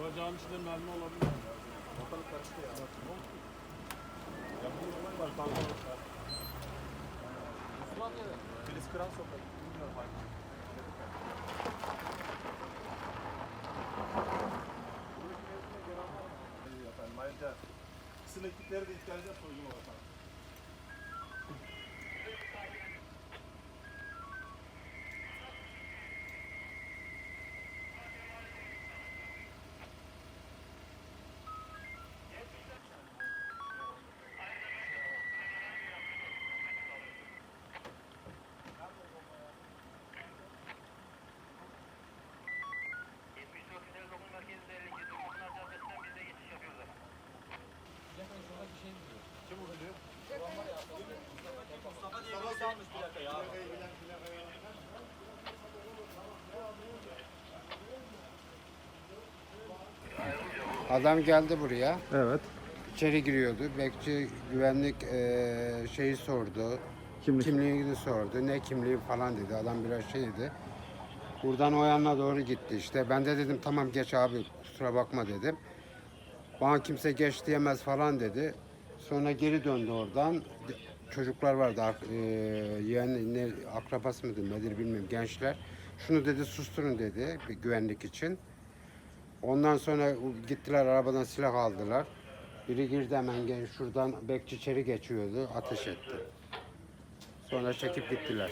Bacağın içinde mermi olabilir. Ortalık karıştı ya. Ya bu olay var. Kanka. Osmaniye'de. Filiz Kıran Sokak. Bilmiyorum hangi. Efendim ayrıca kısım ekipleri de ihtiyacı soygun olarak. Almış plakayı abi. Adam geldi buraya. Evet. İçeri giriyordu. Bekçi güvenlik eee, şeyi sordu. Kimlik. Kimliğini sordu. Ne kimliği falan dedi. Adam biraz şeydi. Buradan o yanına doğru gitti işte. Ben de dedim tamam geç abi kusura bakma dedim. Bana kimse geç diyemez falan dedi. Sonra geri döndü oradan. Çocuklar vardı. eee yeğen, ne, akrabası mıdır nedir bilmiyorum gençler. Şunu dedi susturun dedi bir güvenlik için. Ondan sonra gittiler arabadan silah aldılar. Biri girdi hemen gel şuradan bekçi içeri geçiyordu ateş etti. Sonra çekip gittiler.